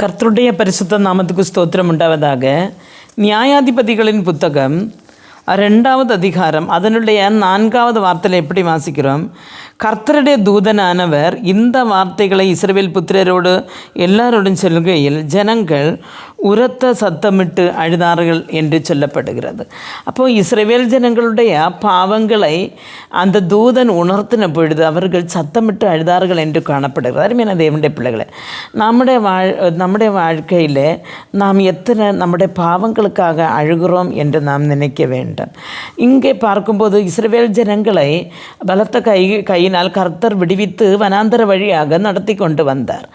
கர்த்தருடைய பரிசுத்த நாமத்துக்கு ஸ்தோத்திரம் உண்டாவதாக. நியாயாதிபதிகளின் புத்தகம் ரெண்டாவது அதிகாரம் அதனுடைய நான்காவது வார்த்தையில் எப்படி வாசிக்கிறோம்? கர்த்தருடைய தூதனானவர் இந்த வார்த்தைகளை இஸ்ரேல் புத்திரரோடு எல்லாரோடும் சொல்கையில் ஜனங்கள் உரத்த சத்தமிட்டு அழுதார்கள் என்று சொல்லப்படுகிறது. அப்போது இஸ்ரவேல் ஜனங்களுடைய பாவங்களை அந்த தூதன் உணர்த்தின பொழுது அவர்கள் சத்தமிட்டு அழுதார்கள் என்று காணப்படுகிறது. அருமையான தேவனுடைய பிள்ளைகளை நம்முடைய வாழ் நம்முடைய வாழ்க்கையில் நாம் எத்தனை நம்முடைய பாவங்களுக்காக அழுகிறோம் என்று நாம் நினைக்க வேண்டும். இங்கே பார்க்கும்போது இஸ்ரவேல் ஜனங்களை பலத்த கை கையினால் கர்த்தர் விடுவித்து வனாந்தர வழியாக நடத்தி கொண்டு வந்தார்.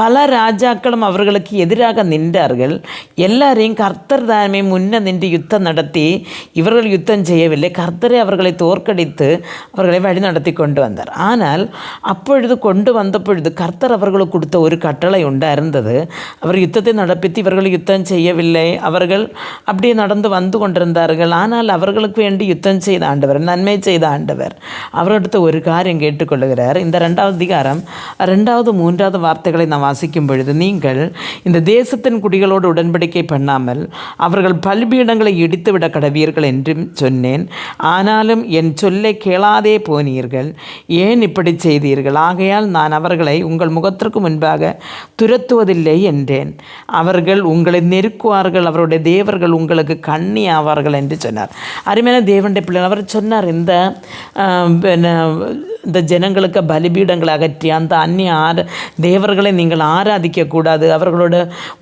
பல ராஜாக்களும் அவர்களுக்கு எதிராக நின்றார்கள். எல்லாரையும் கர்த்தர் தாமே முன்ன நின்று யுத்தம் நடத்தி இவர்கள் யுத்தம் செய்யவில்லை கர்த்தரை அவர்களை தோற்கடித்து அவர்களை வழி நடத்தி கொண்டு வந்தார் ஆனால் அப்பொழுது கொண்டு வந்த பொழுது கர்த்தர் அவர்களுக்கு கொடுத்த ஒரு கட்டளை உண்டாயிருந்தது அவர் யுத்தத்தை நடப்பித்து இவர்கள் யுத்தம் செய்யவில்லை அவர்கள் அப்படியே நடந்து வந்து கொண்டிருந்தார்கள் ஆனால் அவர்களுக்கு வேண்டி யுத்தம் செய்த ஆண்டவர் நன்மை செய்த ஆண்டவர் அவரிடத்து ஒரு காரியம் கேட்டுக்கொள்ளுகிறார் இந்த ரெண்டாவது அதிகாரம் ரெண்டாவது மூன்றாவது வார்த்தைகளை நான் வாசிக்கும் பொழுது நீங்கள் இந்த தேசத்தின் குடிகளோடு உடன்படிக்கை பண்ணாமல் அவர்கள் பல்பீடங்களை இடித்துவிட கடவீர்கள் என்றும் சொன்னேன். ஆனாலும் என் சொல்லை கேளாதே போனீர்கள். ஏன் இப்படி செய்தீர்கள்? ஆகையால் நான் அவர்களை உங்கள் முகத்திற்கு முன்பாக துரத்துவதில்லை என்றேன். அவர்கள் உங்களை நெருக்குவார்கள். அவருடைய தேவர்கள் உங்களுக்கு கண்ணி ஆவார்கள் என்று சொன்னார். அருமையான தேவனுடைய பிள்ளைகள் அவர் சொன்னார் இந்த இந்த ஜனங்களுக்கு பலிபீடங்களை அகற்றி அந்த அந்நிய ஆர தேவர்களை நீங்கள் ஆராதிக்கக்கூடாது அவர்களோட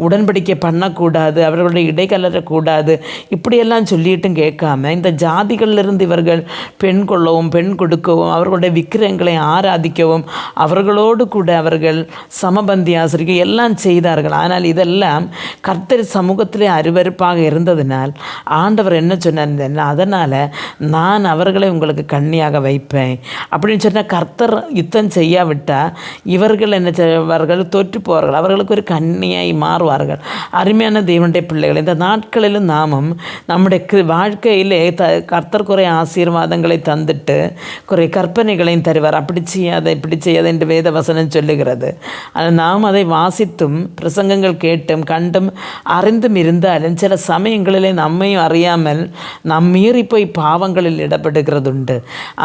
உடன்படிக்கை பண்ணக்கூடாது அவர்களோட இடைக்கலரக்கூடாது இப்படியெல்லாம் சொல்லிட்டும் கேட்காம இந்த ஜாதிகளிலிருந்து இவர்கள் பெண் கொள்ளவும் பெண் கொடுக்கவும் அவர்களுடைய விக்கிரகங்களை ஆராதிக்கவும் அவர்களோடு கூட அவர்கள் சமபந்தி ஆசிரிக்க எல்லாம் செய்தார்கள். ஆனால் இதெல்லாம் கர்த்தர் சமூகத்திலே அருவருப்பாக இருந்ததினால் ஆண்டவர் என்ன சொன்னார்? அதனால் நான் அவர்களை உங்களுக்கு கண்ணியாக வைப்பேன். அப்படின்னு சொன்ன கர்த்தர் யுத்தம் செய்யாவிட்டால் இவர்கள் என்ன செய்வார்கள் தோற்று போவார்கள். அவர்களுக்கு ஒரு கண்ணியாய் மாறுவார்கள். அருமையான தேவனுடைய பிள்ளைகள் இந்த நாட்களிலும் நாமும் நம்முடைய வாழ்க்கையிலே த கர்த்தர் குறை ஆசீர்வாதங்களை தந்துட்டு குறை கற்பனைகளையும் தருவார். அப்படி செய்யாத இப்படி செய்யாத என்று வேத வசனம் சொல்லுகிறது. ஆனால் நாம் அதை வாசித்தும் பிரசங்கங்கள் கேட்டும் கண்டும் அறிந்தும் இருந்தாலும் சில சமயங்களிலே நம்மையும் அறியாமல் நாம் மீறி போய் பாவங்களில் இடப்படுகிறதுண்டு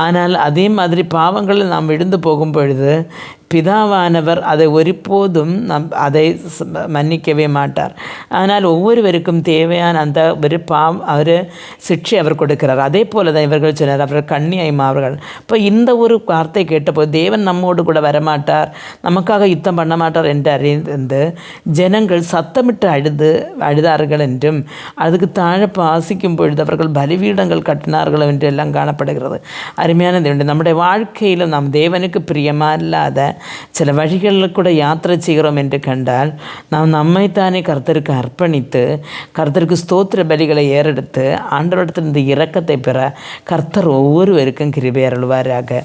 ஆனால் அதே மாதிரி பாவ பாவங்களில் நாம் விழுந்து போகும் பொழுது பிதாவானவர் அதை ஒருபோதும் நம் அதை மன்னிக்கவே மாட்டார். ஆனால் ஒவ்வொருவருக்கும் தேவையான அந்த ஒரு பாவம் அவர் சிக்ஷை அவர் கொடுக்கிறார். அதே போல தான் இவர்கள் சொன்னார் அவர்கள் கண்ணியாய் அவர்கள். இப்போ இந்த ஒரு வார்த்தை கேட்டபோது தேவன் நம்மோடு கூட வரமாட்டார் நமக்காக யுத்தம் பண்ண மாட்டார் என்று அறிந்து ஜனங்கள் சத்தமிட்டு அழுது அழுதார்கள் என்றும் அதுக்கு தாழെ பாசிக்கும் பொழுது அவர்கள் பலிவீடங்கள் கட்டினார்கள் என்று எல்லாம் காணப்படுகிறது. அருமையான தேவன் நம்முடைய வாழ்க்கையிலும் நாம் தேவனுக்கு பிரியமில்லாத இல்லாத வழிகளில் கூட யாத்திரை செய்கிறோம் என்று கண்டால் நாம் நம்மைத்தானே கர்த்தருக்கு அர்ப்பணித்து கர்த்தருக்கு ஸ்தோத்திர பலிகளை ஏறெடுத்து ஆண்டவரிடத்தில் இந்த இரக்கத்தை பெற கர்த்தர் ஒவ்வொருவருக்கும் கிருபை அருள்வாராக.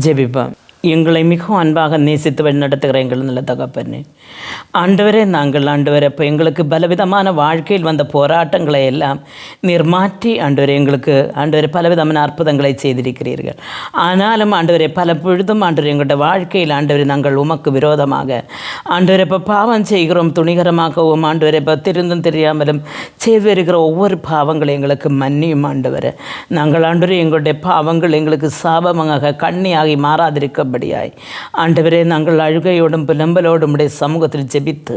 ஜெபிப்போம். எங்களை மிகவும் அன்பாக நேசித்து வழிநடத்துகிற எங்கள் நல்ல தகப்பனே. ஆண்டவரே நாங்கள் ஆண்டவரே இப்போ எங்களுக்கு பலவிதமான வாழ்க்கையில் வந்த போராட்டங்களை எல்லாம் நீர் மாற்றி ஆண்டவரே எங்களுக்கு ஆண்டவரே பலவிதமான அற்புதங்களை செய்திருக்கிறீர்கள். ஆனாலும் ஆண்டவரே பல பொழுதும் ஆண்டவர் எங்களுடைய வாழ்க்கையில் ஆண்டவரே நாங்கள் உமக்கு விரோதமாக ஆண்டவரே இப்போ பாவம் செய்கிறோம் துணிகரமாகவும் ஆண்டவரை இப்போ திருந்தும் தெரியாமலும் செய்து வருகிற ஒவ்வொரு பாவங்களை எங்களுக்கு மன்னியும் ஆண்டவரே. நாங்கள் ஆண்டவரே எங்களுடைய பாவங்கள் எங்களுக்கு சாபமாக கண்ணியாகி மாறாதிருக்க மாறாதிருக்கும்படியாய் ஆண்டவரே நாங்கள் அழுகையோடும் புலம்பலோடும் உடைய சமூகத்தில் ஜெபித்து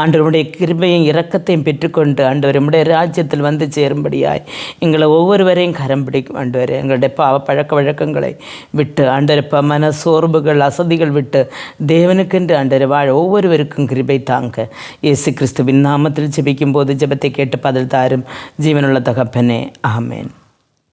ஆண்டவருடைய கிருபையும் இரக்கத்தையும் பெற்றுக்கொண்டு ஆண்டவர் உடைய ராஜ்யத்தில் வந்து சேரும்படியாய் எங்களை ஒவ்வொருவரையும் கரம் பிடிக்கும் ஆண்டவர். எங்களுடைய பாவ பழக்க வழக்கங்களை விட்டு ஆண்டரப்ப மன சோர்வுகள் அசதிகள் விட்டு தேவனுக்கென்று ஆண்டர் வாழ ஒவ்வொருவருக்கும் கிருபை தாங்க. இயேசு கிறிஸ்துவின் நாமத்தில் ஜெபிக்கும் போது ஜெபத்தை கேட்டு பதில் தாரும். ஜீவனுள்ள தகப்பனே ஆமேன்.